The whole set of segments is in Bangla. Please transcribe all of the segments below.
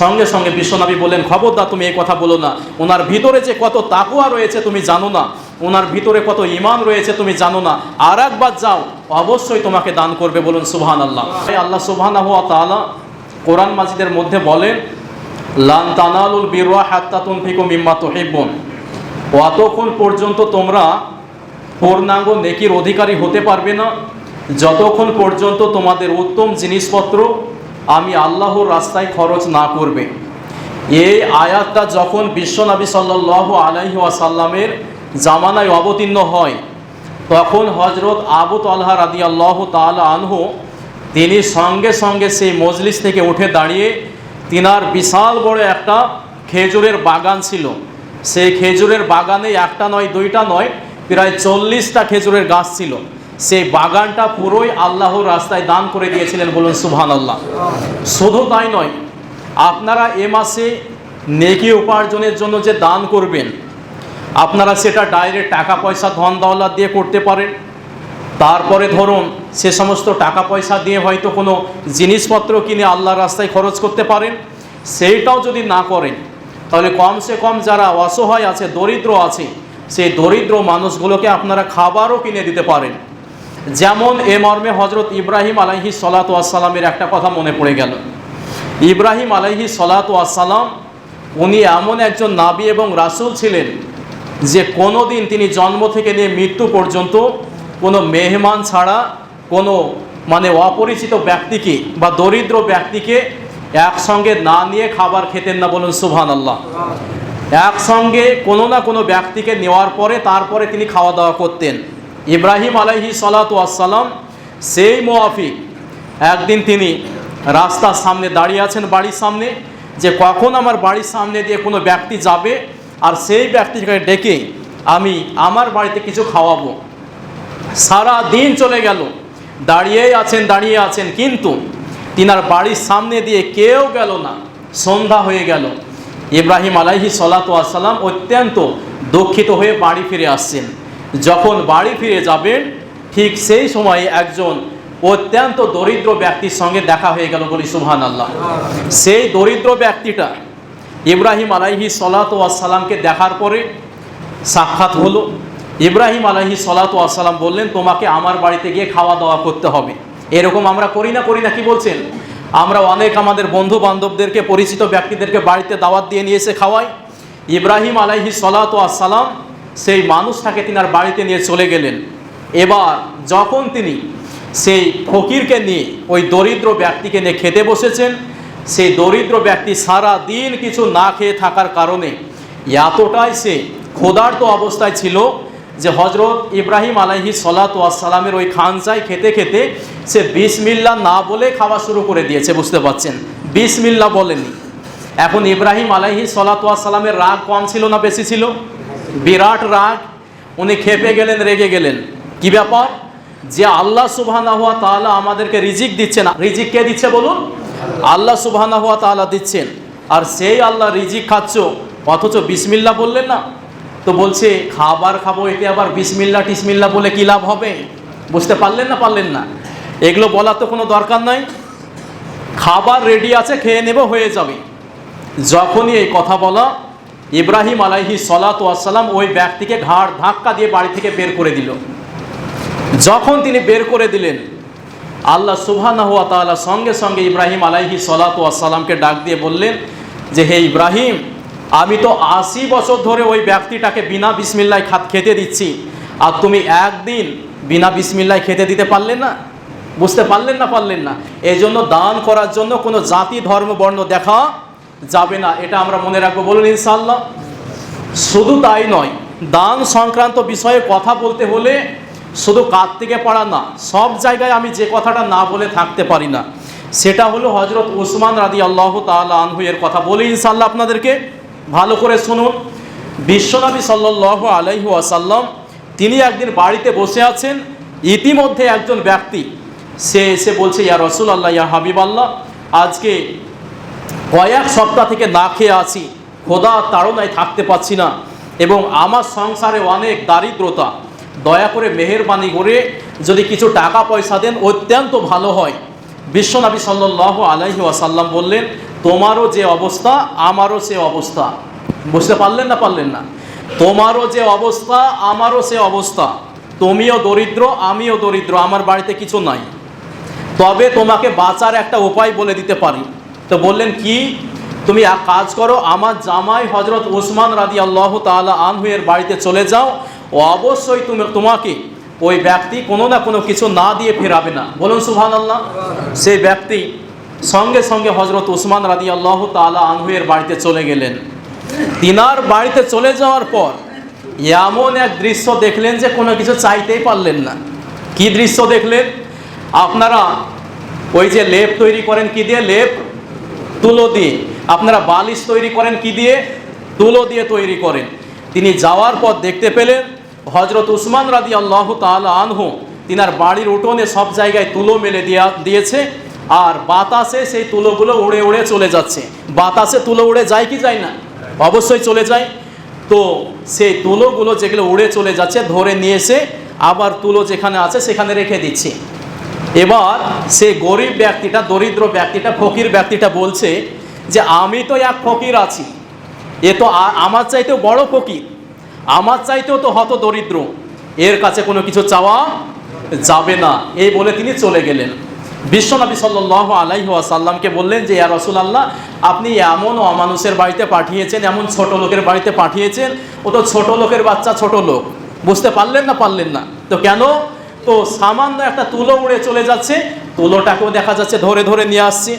সঙ্গে সঙ্গে বিশ্বনবী বললেন, খবরদার, তুমি এই কথা বলো না। ওনার ভিতরে যে কত তাকুয়া রয়েছে, তুমি জানো না। ওনার ভিতরে কত ইমান রয়েছে, তুমি জানো না। আর একবার যাও, অবশ্যই তোমাকে দান করবে বলুন সুবহান আল্লাহ আল্লাহ সুবহান কোরআন মাজিদের মধ্যে বলেন, লান তানালুল বিরওয়া হাত্তা তুনফিকু মিম্মা তুহিব্বুন। অতক্ষণ পর্যন্ত তোমরা পূর্ণাঙ্গ নেকির অধিকারী হতে পারবে না। যতক্ষণ পর্যন্ত তোমাদের উত্তম জিনিসপত্র আমি আল্লাহর রাস্তায় খরচ না করবে। এই আয়াতটা যখন বিশ্বনবী সাল্লাহ আলাইহি ওয়াসাল্লামের জামানায় অবতীর্ণ হয়, তখন হজরত আবু তালহা রাদি আল্লাহ তালা আনহু তিনি সঙ্গে সঙ্গে সেই মজলিস থেকে উঠে দাঁড়িয়ে তিনার বিশাল বড় একটা খেজুরের বাগান ছিল। সেই খেজুরের বাগানে একটা নয়, দুইটা নয়, প্রায় চল্লিশটা খেজুরের গাছ ছিল। সেই বাগানটা পুরোই আল্লাহর রাস্তায় দান করে দিয়েছিলেন বলুন সুবহান আল্লাহ শুধু তাই নয়, আপনারা এ মাসে নেকি উপার্জনের জন্য যে দান করবেন, আপনারা সেটা ডাইরেক্ট টাকা পয়সা ধন দৌলত দিয়ে করতে পারেন। তারপরে ধরুন, সে সমস্ত টাকা পয়সা দিয়ে হয়তো কোনো জিনিসপত্র কিনে আল্লাহর রাস্তায় খরচ করতে পারেন। সেইটাও যদি না করেন, তাহলে কমসে কম যারা অসহায় আছে, দরিদ্র আছে, সেই দরিদ্র মানুষগুলোকে আপনারা খাবারও কিনে দিতে পারেন। যেমন এ মর্মে হজরত ইব্রাহিম আলাইহি সলাত আসসালামের একটা কথা মনে পড়ে গেল। ইব্রাহিম আলাইহি সলাত আসসালাম উনি এমন একজন নাবি এবং রাসূল ছিলেন যে কোনো দিন তিনি জন্ম থেকে নিয়ে মৃত্যু পর্যন্ত কোনো মেহমান ছাড়া, কোনো মানে অপরিচিত ব্যক্তিকে বা দরিদ্র ব্যক্তিকে একসঙ্গে না নিয়ে খাবার খেতেন না বলুন সুবহান আল্লাহ একসঙ্গে কোনো না কোনো ব্যক্তিকে নেওয়ার পরে তারপরে তিনি খাওয়া দাওয়া করতেন। ইব্রাহিম আলাইহি সালাতু আসসালাম সেই মোয়াফিক একদিন তিনি রাস্তার সামনে দাঁড়িয়ে আছেন বাড়ির সামনে, যে কখন আমার বাড়ির সামনে দিয়ে কোনো ব্যক্তি যাবে, আর সেই ব্যক্তিকে ডেকে আমি আমার বাড়িতে কিছু খাওয়াবো। সারা দিন চলে গেল, দাঁড়িয়েই আছেন, দাঁড়িয়ে আছেন, কিন্তু তিনার বাড়ির সামনে দিয়ে কেউ গেল না, সন্ধ্যা হয়ে গেল। ইব্রাহিম আলাইহি সলাতু অত্যন্ত দুঃখিত হয়ে বাড়ি ফিরে আসছেন। যখন বাড়ি ফিরে যাবেন, ঠিক সেই সময়ে একজন অত্যন্ত দরিদ্র ব্যক্তির সঙ্গে দেখা হয়ে গেল বলি সুবহান আল্লাহ সেই দরিদ্র ব্যক্তিটা ইব্রাহিম আলাইহি সলাতু আসসালামকে দেখার পরে সাক্ষাৎ হলো। ইব্রাহিম আলাইহি সলাতু আসসালাম বললেন, তোমাকে আমার বাড়িতে গিয়ে খাওয়া দাওয়া করতে হবে। এরকম আমরা করি না করি না, কি বলছেন? আমরা অনেক আমাদের বন্ধু বান্ধবদেরকে পরিচিত ব্যক্তিদেরকে বাড়িতে দাওয়াত দিয়ে নিয়ে এসে খাওয়াই। ইব্রাহিম আলাইহি সলাতু আসসালাম সেই মানুষটাকে তিনার বাড়িতে নিয়ে চলে গেলেন। এবার যখন তিনি সেই ফকিরকে নিয়ে, ওই দরিদ্র ব্যক্তিকে নিয়ে খেতে বসেছেন, সেই দরিদ্র ব্যক্তি সারা দিন কিছু না খেয়ে থাকার কারণে এতটাই সে ক্ষুধার্ত অবস্থায় ছিল যে হজরত ইব্রাহিম আলাইহি সলাতু আসসালামের ওই খানসাই খেতে খেতে সে বিসমিল্লা না বলে খাওয়া শুরু করে দিয়েছে, বুঝতে পারছেন? বিসমিল্লা বলেনি এখন ইব্রাহিম আলাইহি সলাতু আসসালামের রাগ কম ছিল না বেশি ছিল? বিরাট রাগ, উনি খেপে গেলেন, রেগে গেলেন। কি ব্যাপার? যে আল্লাহ সুবহানা হুয়া তাআলা আমাদেরকে রিজিক দিচ্ছেন রিজিক কে দিচ্ছে বলুন? আল্লাহ সুবহানা হুয়া তাআলা দিচ্ছেন। আর সেই আল্লাহ রিজিক খাচ্ছ, অথচ বিসমিল্লা বললেন না? তো বলছে, খাবার খাব, এতে আবার বিসমিল্লা টিসমিল্লা বলে কি লাভ হবে? বুঝতে পারলেন না পারলেন না। এগুলো বলার তো কোনো দরকার নাই। খাবার রেডি আছে, খেয়ে নেব, হয়ে যাবে। যখনই এই কথা বলা ইব্রাহিম আলাইহি সলাতু আসসালাম ওই ব্যক্তিকে ঘাড় ধাক্কা দিয়ে বাড়ি থেকে বের করে দিল। যখন তিনি বের করে দিলেন, আল্লাহ সুবহানা হুয়া তাআলা সঙ্গে সঙ্গে ইব্রাহিম আলাইহি সলাতু আসসালামকে ডাক দিয়ে বললেন যে, হে ইব্রাহিম, আমি তো আশি বছর ধরে ওই ব্যক্তিটাকে বিনা বিসমিল্লায় খাত খেতে দিচ্ছি। আর তুমি একদিন বিনা বিসমিল্লায় খেতে দিতে পারলেন না? বুঝতে পারলেন না পারলেন না? এই জন্য দান করার জন্য কোনো জাতি, ধর্ম, বর্ণ দেখা যাবে না, এটা আমরা মনে রাখব। বলুন ইনশাল্লাহ শুধু তাই নয়, দান সংক্রান্ত বিষয়ে কথা বলতে হলে শুধু কাত থেকে পাড়া না, সব জায়গায় আমি যে কথাটা না বলে থাকতে পারি না, সেটা হলো হজরত উসমান রাদি আল্লাহ আনহু এর কথা। বলি ইনশাল্লাহ আপনাদেরকে ভালো করে শুনুন। বিশ্বনবী সাল্লাহ আলাইহু আসাল্লাম তিনি একদিন বাড়িতে বসে আছেন, ইতিমধ্যে একজন ব্যক্তি, সে এসে বলছে, ইয়া রসুল আল্লাহ ইয়া হাবিব আল্লাহ আজকে কয়েক সপ্তাহ থেকে না খেয়ে আছি। খোদা তাড়নায় থাকতে পারছি না এবং আমার সংসারে অনেক দারিদ্রতা। দয়া করে মেহেরবানি করে যদি কিছু টাকা পয়সা দেন, অত্যন্ত ভালো হয়। বিশ্বনবী সাল্লাহ আলাইহি ওয়াসাল্লাম বললেন, তোমারও যে অবস্থা, আমারও সে অবস্থা। বুঝতে পারলেন না পারলেন না? তোমারও যে অবস্থা, আমারও সে অবস্থা। তুমিও দরিদ্র, আমিও দরিদ্র, আমার বাড়িতে কিছু নাই। তবে তোমাকে বাঁচার একটা উপায় বলে দিতে পারি। তো বললেন কি? তুমি এক কাজ করো, আমার জামাই হজরত ওসমান রাদি আল্লাহ তালা আনহুয়ের বাড়িতে চলে যাও, ও অবশ্যই তুমি, তোমাকে ওই ব্যক্তি কোনো না কোনো কিছু না দিয়ে ফেরাবে না। বলুন সুহান আল্লাহ সেই ব্যক্তি সঙ্গে সঙ্গে হজরত ওসমান রাদি আল্লাহ তালা আনহুয়ের বাড়িতে চলে গেলেন। তিনার বাড়িতে চলে যাওয়ার পর এমন এক দৃশ্য দেখলেন যে কোনো কিছু চাইতেই পারলেন না। কি দৃশ্য দেখলেন? আপনারা ওই যে লেপ তৈরি করেন, কি দিয়ে? লেপ? তুলো দিয়ে। আপনারা বালিশ তৈরি করেন কি দিয়ে? তুলো দিয়ে তৈরি করেন। তিনি যাওয়ার পর দেখতে পেলেন। হজরত উসমান রাদি আল্লাহ তালা আনহু তিনার বাড়ির উঠোনে সব জায়গায় তুলো মেলে দিয়া দিয়েছে আর বাতাসে সেই তুলোগুলো উড়ে উড়ে চলে যাচ্ছে। বাতাসে তুলো উড়ে যায় কি যায় না? অবশ্যই চলে যায়। তো সেই তুলোগুলো যেগুলো উড়ে চলে যাচ্ছে ধরে নিয়ে এসে আবার তুলো যেখানে আছে সেখানে রেখে দিচ্ছে। এবার সে গরিব ব্যক্তিটা, দরিদ্র ব্যক্তিটা, ফকির ব্যক্তিটা বলছে যে, আমি তো এক ফকির আছি। এ তো আমার চাইতেও বড় ফকির। আমার চাইতেও তো হত দরিদ্র। এর কাছে কোনো কিছু চাওয়া যাবে না। এই বলে তিনি চলে গেলেন। বিশ্বনবী সাল্লাহ আলাইহি আসাল্লামকে বললেন যে, ইয়া রসুল আল্লাহ আপনি এমন অমানুষের বাড়িতে পাঠিয়েছেন, এমন ছোট লোকের বাড়িতে পাঠিয়েছেন, ও তো ছোট লোকের বাচ্চা ছোট লোক। বুঝতে পারলেন না পারলেন না? তো কেন? তো সামান্য একটা তুলো উড়ে চলে যাচ্ছে। তুলোটাকেও দেখা যাচ্ছে ধরে ধরে নিয়ে আসছে।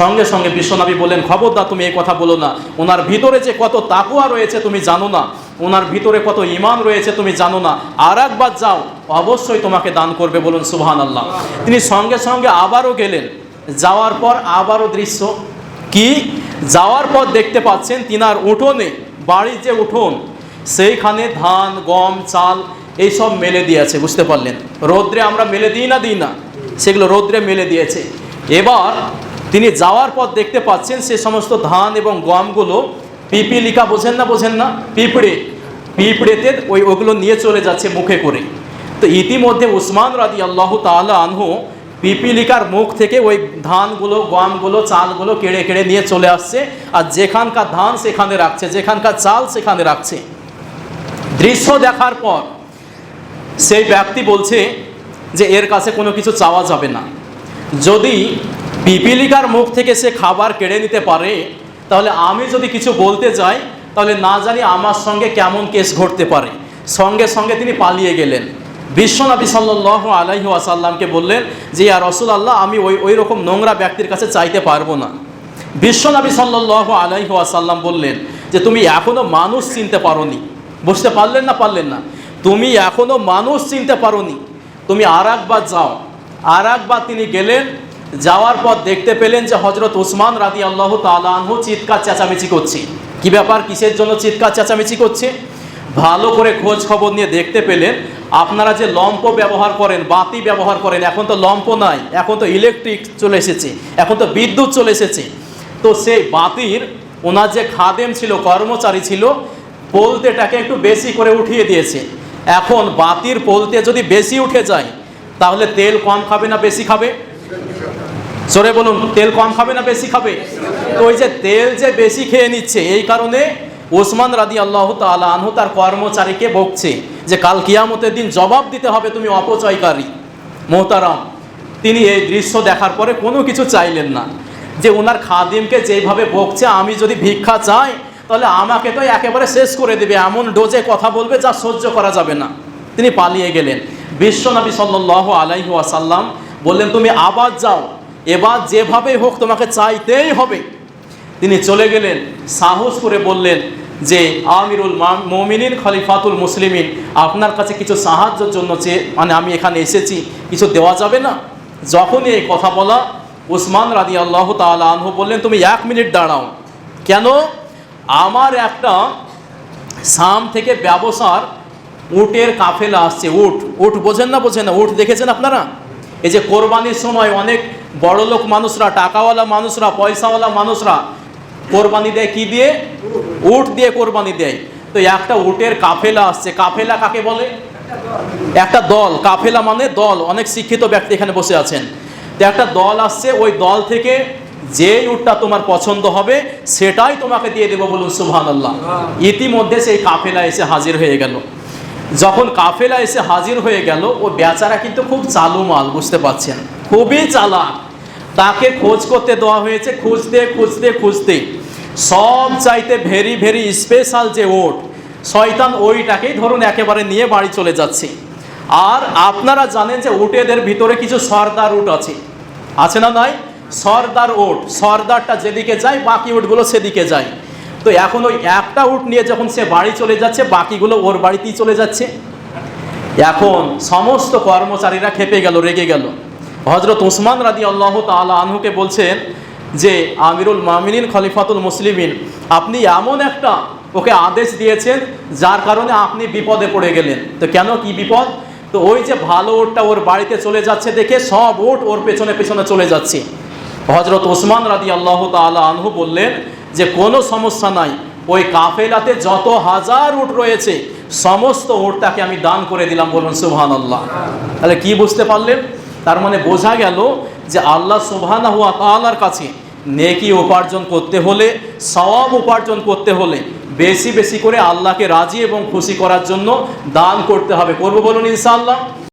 সঙ্গে সঙ্গে বিশ্বনবী বললেন, খবরদার, তুমি এই কথা বলো না। ওনার ভিতরে যে কত তাকুয়া রয়েছে তুমি জানো না। ওনার ভিতরে কত ইমান রয়েছে তুমি জানো না। আর একবার যাও, অবশ্যই তোমাকে দান করবে বলুন সুবহান আল্লাহ তিনি সঙ্গে সঙ্গে আবারও গেলেন। যাওয়ার পর আবারও দৃশ্য। কি? যাওয়ার পর দেখতে পাচ্ছেন তিনার উঠোনে বাড়ির যে উঠোন, সেইখানে ধান, গম, চাল এইসব মেলে দিয়েছে, বুঝতে পারলেন? রৌদ্রে আমরা মেলে দিই না দিই না। সেগুলো রৌদ্রে মেলে দিয়েছে। এবার তিনি যাওয়ার পর দেখতে পাচ্ছেন, সে সমস্ত ধান এবং গমগুলো পিপিলিকা বোঝেন না বোঝেন না? পিঁপড়ে, পিঁপড়েতে ওই ওগুলো নিয়ে চলে যাচ্ছে মুখে করে। তো ইতিমধ্যে উসমান রাদি আল্লাহ তাআলা আনহু পিপিলিকার মুখ থেকে ওই ধানগুলো, গমগুলো, চালগুলো কেড়ে কেড়ে নিয়ে চলে আসছে আর যেখানকার ধান সেখানে রাখছে, যেখানকার চাল সেখানে রাখছে। দৃশ্য দেখার পর সেই ব্যক্তি বলছে যে এর কাছে কোনো কিছু চাওয়া যাবে না। যদি পিপিলিকার মুখ থেকে সে খাবার কেড়ে নিতে পারে, তাহলে আমি যদি কিছু বলতে যাই, তাহলে না জানি আমার সঙ্গে কেমন কেস ঘটতে পারে। সঙ্গে সঙ্গে তিনি পালিয়ে গেলেন। বিশ্বনবী সাল্লাহ আলাইহি আসাল্লামকে বললেন যে আর রসুল আল্লাহ আমি ওই ওই রকম নোংরা ব্যক্তির কাছে চাইতে পারব না। বিশ্বনবী সাল্লাহ আলাইহি আসাল্লাম বললেন যে, তুমি এখনও মানুষ চিনতে পারোনি। বুঝতে পারলেন না পারলেন না? তুমি এখনও মানুষ চিনতে পারোনি। তুমি আর একবার যাও। আর একবার তিনি গেলেন, যাওয়ার পর দেখতে পেলেন যে হজরত উসমান রাদি আল্লাহ তালাহু চিৎকার চেঁচামেচি করছে। কি ব্যাপার? কিসের জন্য চিৎকার চেঁচামেচি করছে? ভালো করে খোঁজ খবর নিয়ে দেখতে পেলেন, আপনারা যে লম্প ব্যবহার করেন, বাতি ব্যবহার করেন, এখন তো লম্প নাই, এখন তো ইলেকট্রিক চলে এসেছে, এখন তো বিদ্যুৎ চলে এসেছে। তো সেই বাতির ওনার যে খাদেম ছিল, কর্মচারী ছিল পোলতেটাকে একটু বেশি করে উঠিয়ে দিয়েছে। এখন বাতির পোলতে যদি বেশি উঠে যায়, তাহলে তেল কম খাবে না বেশি খাবে? সরে বলুন, তেল কম খাবে না বেশি খাবে? তো ওই যে তেল যে বেশি খেয়ে নিচ্ছে, এই কারণে ওসমান রাদি আল্লাহ তালা আনহু তার কর্মচারীকে বকছে যে কাল কিয়ামতের দিন জবাব দিতে হবে তুমি অপচয়কারী, মোহতারাম। তিনি এই দৃশ্য দেখার পরে কোনো কিছু চাইলেন না। যে ওনার খাদিমকে যেইভাবে বকছে, আমি যদি ভিক্ষা চাই তাহলে আমাকে তো একেবারে শেষ করে দেবে, এমন ডোজে কথা বলবে যা সহ্য করা যাবে না। তিনি পালিয়ে গেলেন। বিশ্বনবী সাল্লাহ আলাইহু আসাল্লাম বললেন, তুমি আবার যাও। এবার যেভাবে হোক তোমাকে চাইতেই হবে। তিনি চলে গেলেন, সাহস করে বললেন যে, আমিরুল মমিনিন, খলিফাতুল মুসলিমিন, আপনার কাছে কিছু সাহায্যের জন্য চেয়ে মানে আমি এখানে এসেছি, কিছু দেওয়া যাবে না? যখনই এই কথা বলা, উসমান রাদি আল্লাহ তালা আনহু বললেন, তুমি এক মিনিট দাঁড়াও। কেন? আমার একটা সাম থেকে ব্যবসার উটের কাফেলা আসছে, উট। উট বোঝেন না বোঝেন না, উট দেখেছেন আপনারা? এই যে কোরবানির সময় অনেক বড় লোক মানুষরা, টাকাওয়ালা মানুষরা, পয়সাওয়ালা মানুষরা কোরবানি দেয় কি দিয়ে? উট দিয়ে কোরবানি দেয়। তো একটা উটের কাফেলা আসছে। কাফেলা কাকে বলে? একটা দল। কাফেলা মানে দল। অনেক শিক্ষিত ব্যক্তি এখানে বসে আছেন। তো একটা দল আসছে, ওই দল থেকে যেই উটটা তোমার পছন্দ হবে সেটাই তোমাকে দিয়ে দেবো বলুন সুবহান আল্লাহ ইতিমধ্যে সেই কাফেলা এসে হাজির হয়ে গেল। যখন কাফেলা এসে হাজির হয়ে গেল ও বেচারা কিন্তু খুব চালু মাল বুঝতে পারছেন? খুবই চালাক। তাকে খোঁজ করতে দেওয়া হয়েছে খুঁজতে খুঁজতে খুঁজতে। সব চাইতে ভেরি ভেরি স্পেশাল যে ওট শয়তান ওইটাকেই ধরুন একেবারে নিয়ে বাড়ি চলে যাচ্ছে। আর আপনারা জানেন যে উটেদের ভিতরে কিছু সর্দার উট আছে। আছে না নাই? সর্দার উট, সর্দারটা যেদিকে যায়, বাকি উটগুলো সেদিকে যায়। তো এখন ওই একটা উট নিয়ে যখন সে বাড়ি চলে যাচ্ছে, বাকিগুলো ওর বাড়িতেই চলে যাচ্ছে। এখন সমস্ত কর্মচারীরা খেপে গেল, রেগে গেল। হজরত উসমান রাদি আল্লাহ তালা আনহুকে বলছেন যে, আমিরুল মামিনিন, খলিফাতুল মুসলিমিন, আপনি এমন একটা ওকে আদেশ দিয়েছেন যার কারণে আপনি বিপদে পড়ে গেলেন। তো কেন কি বিপদ? তো ওই যে ভালো ওটটা ওর বাড়িতে চলে যাচ্ছে দেখে সব ওট ওর পেছনে পেছনে চলে যাচ্ছে। হজরত ওসমান রাদি আল্লাহ তালা আনহু বললেন যে, কোনো সমস্যা নাই। ওই কাফেলাতে যত হাজার উট রয়েছে, সমস্ত উটটাকে আমি দান করে দিলাম বলুন সুবহান আল্লাহ তাহলে কি বুঝতে পারলেন? তার মানে বোঝা গেল যে, আল্লাহ সুবহান হুয়া তালার কাছে নেকি উপার্জন করতে হলে, সওয়াব উপার্জন করতে হলে বেশি বেশি করে আল্লাহকে রাজি এবং খুশি করার জন্য দান করতে হবে। করব বলুন ইনশাআল্লাহ।